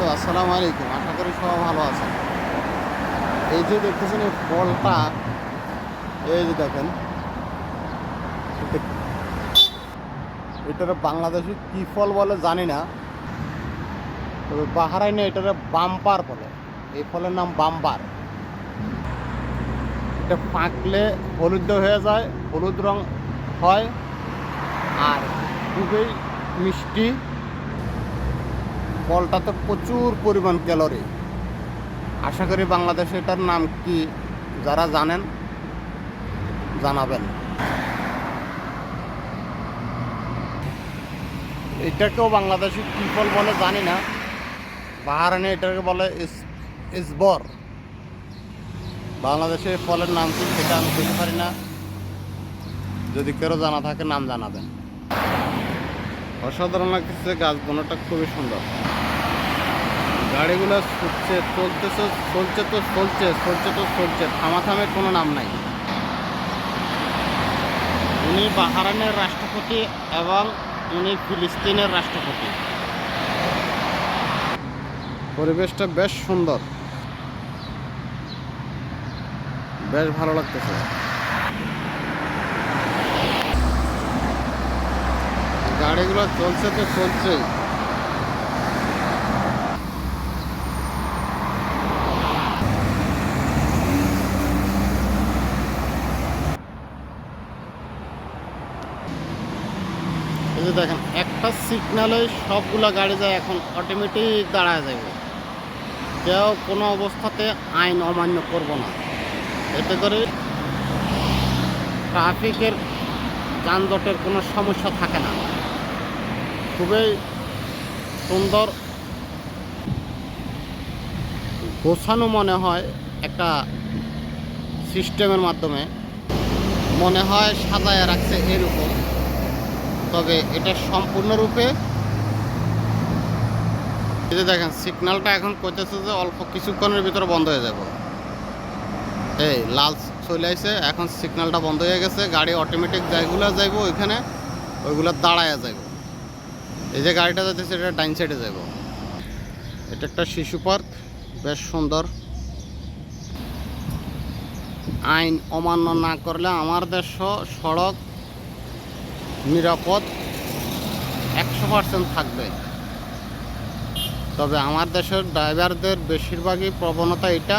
বন্ধু আসসালামু আলাইকুম। আশা করি সবাই ভালো আছেন। এই যে দেখতেছেন এই ফলটা এই যে দেখেন। এটা- এটার বাংলাদেশে কি ফল বলে জানি না। তবে বাহারাইনে এটার বাম্পার বলে। এই ফলের নাম বাম্পার এটা পাকলে হলুদ হয়ে যায়, হলুদ রং হয় আর খুবই মিষ্টি। ফলটাতে প্রচুর পরিমাণ ক্যালোরি। আশা করি বাংলাদেশে এটার নাম কি যারা জানেন, জানাবেন। এটাকেও বাংলাদেশে কী ফল বলে জানি না। বাহারানে এটাকে বলে ইস- ইসবর বাংলাদেশে ফলের নাম কি সেটা আমি বুঝতে পারি না। যদি কেউ জানা থাকে, নাম জানাবেন। অসাধারণ লাগতেছে গাছ খুবই সুন্দর। গাড়িগুলো ছুটছে, চলতেছে, চলছে তো চলছে চলছে তো চলছে, থামাথামের কোনো নাম নাই। উনি বাহারানের রাষ্ট্রপতি এবং উনি ফিলিস্তিনের রাষ্ট্রপতি। পরিবেশটা বেশ সুন্দর। বেশ ভালো লাগতেছে। গাড়িগুলো চলছে তো চলছেই। যে দেখেন, একটা সিগনালে সবগুলা গাড়ি যায় এখন অটোমেটিক দাঁড়ায় যাবে। কেউ কোনো অবস্থাতে আইন অমান্য করব না। এতে করে ট্রাফিকের যানজটের কোনো সমস্যা থাকে না। খুবই সুন্দর গোছানো মনে হয় একটা সিস্টেমের মাধ্যমে। মনে হয় সাজায় রাখছে এরকম তবে এটা সম্পূর্ণরূপে এই যে দেখেন সিগন্যালটা এখন কইতেছে যে অল্প কিছুক্ষণের ভিতরে বন্ধ হয়ে যাব। এই লাল চলে আসছে এখন সিগন্যালটা বন্ধ হয়ে গেছে, গাড়ি অটোমেটিক যেগুলো যাইব ওইখানে, ওইগুলো দাঁড়ায় যাইব। এই যে গাড়িটা যাচ্ছে এটা ডাইন সাইডে যাব এটা একটা শিশু পার্ক, বেশ সুন্দর। আইন অমান্য না করলে আমার দেশ সড়ক নিরাপদ একশো পার্সেন্ট থাকবে। তবে আমার দেশের ড্রাইভারদের বেশিরভাগই প্রবণতা এটা,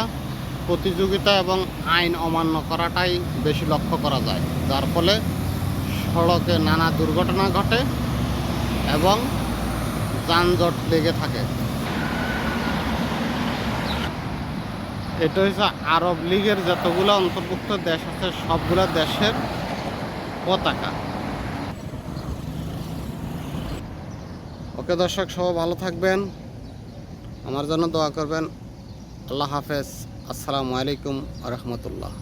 প্রতিযোগিতা এবং আইন অমান্য করাটাই বেশি লক্ষ্য করা যায়। যার ফলে সড়কে নানা দুর্ঘটনা ঘটে এবং যানজট লেগে থাকে। এটা হচ্ছে আরব লীগের যতগুলো অন্তর্ভুক্ত দেশ আছে, সবগুলো দেশের পতাকা। ওকে দর্শক সবাই ভালো থাকবেন। আমার জন্য দোয়া করবেন। আল্লাহ হাফেজ। আসসালামু আলাইকুম রহমতুল্লাহ।